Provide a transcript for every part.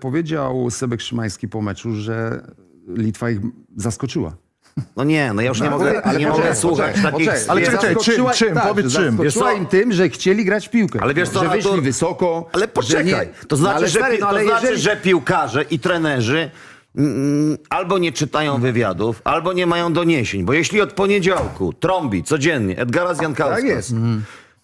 powiedział Sebek Szymański po meczu, że Litwa ich zaskoczyła. No nie, no ja już nie mogę, Ale nie poczekaj, mogę słuchać poczekaj, takich poczekaj, Ale czekaj, czekaj, Zaskoczyła- czym, czym? tak, Powiedz że czym. Zaskoczyła Wiesz co? im tym, że chcieli grać w piłkę. Ale wiesz co, że no wyszli to- wysoko. Ale że poczekaj, nie- to znaczy, ale że, stary, pi- no to ale znaczy jeżeli- że piłkarze i trenerzy mm, albo nie czytają wywiadów, albo nie mają doniesień, bo jeśli od poniedziałku trąbi codziennie Edgara Zjankowska, Tak jest.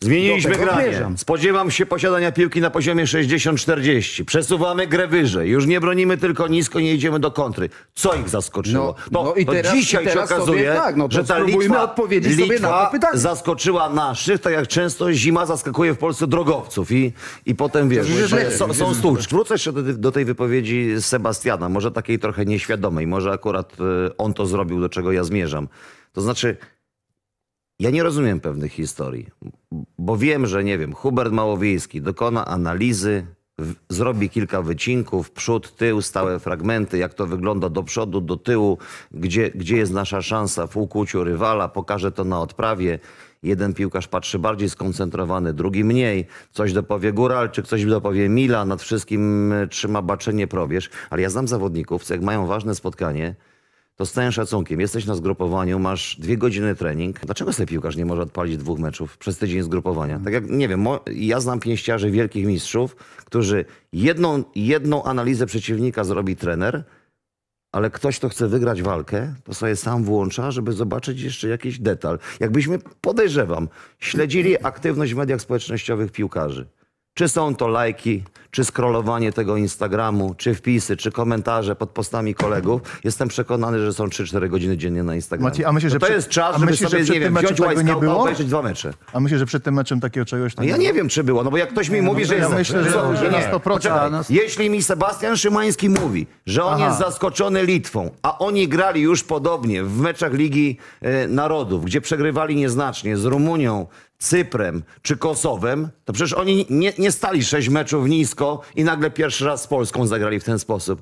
Zmieniliśmy Do tego granie. zmierzam. Spodziewam się posiadania piłki na poziomie 60-40. Przesuwamy grę wyżej. Już nie bronimy tylko nisko, nie idziemy do kontry. Co ich zaskoczyło? No, no i to teraz- dzisiaj i teraz się okazuje, tak, no to że ta spróbujmy Litwa, odpowiedzieć sobie na Litwa to pytanie. zaskoczyła naszych, tak jak często zima zaskakuje w Polsce drogowców i, i potem wiesz, już jest że lepiej, są, są stłuczki. Wrócę jeszcze do, do tej wypowiedzi Sebastiana, może takiej trochę nieświadomej, może akurat e, on to zrobił, do czego ja zmierzam. To znaczy, ja nie rozumiem pewnych historii, bo wiem, że nie wiem, Hubert Małowiejski dokona analizy, w, zrobi kilka wycinków, przód, tył, stałe fragmenty, jak to wygląda do przodu, do tyłu, gdzie, gdzie jest nasza szansa w ukłuciu rywala, pokaże to na odprawie. Jeden piłkarz patrzy bardziej skoncentrowany, drugi mniej. Coś dopowie Góral, czy ktoś dopowie Mila, nad wszystkim e, trzyma baczenie probierz. Ale ja znam zawodników, co jak mają ważne spotkanie, to z całym szacunkiem, jesteś na zgrupowaniu, masz dwie godziny trening. Dlaczego sobie piłkarz nie może odpalić dwóch meczów przez tydzień zgrupowania? Tak jak, nie wiem, ja znam pięściarzy wielkich mistrzów, którzy jedną, jedną analizę przeciwnika zrobi trener, ale ktoś, kto chce wygrać walkę, to sobie sam włącza, żeby zobaczyć jeszcze jakiś detal. Jakbyśmy, podejrzewam, śledzili aktywność w mediach społecznościowych piłkarzy. Czy są to lajki, czy scrollowanie tego Instagramu, czy wpisy, czy komentarze pod postami kolegów. Jestem przekonany, że są 3-4 godziny dziennie na Instagramie. Maciej, a myślisz, że No to jest czas, żeby myślisz, sobie, że nie wiem, wziąć tego nie było? obejrzeć dwa mecze. A myślę, że przed tym meczem takiego czegoś tam No ja nie nie wiem, czy było, no bo jak ktoś mi mówi, że ja jest... myślę, że- że na Nie. 100%. Poczekaj, Na Jeśli mi Sebastian Szymański mówi, że on Aha. jest zaskoczony Litwą, a oni grali już podobnie w meczach Ligi e, Narodów, gdzie przegrywali nieznacznie z Rumunią, Cyprem czy Kosowem, to przecież oni nie, nie stali sześć meczów nisko i nagle pierwszy raz z Polską zagrali w ten sposób.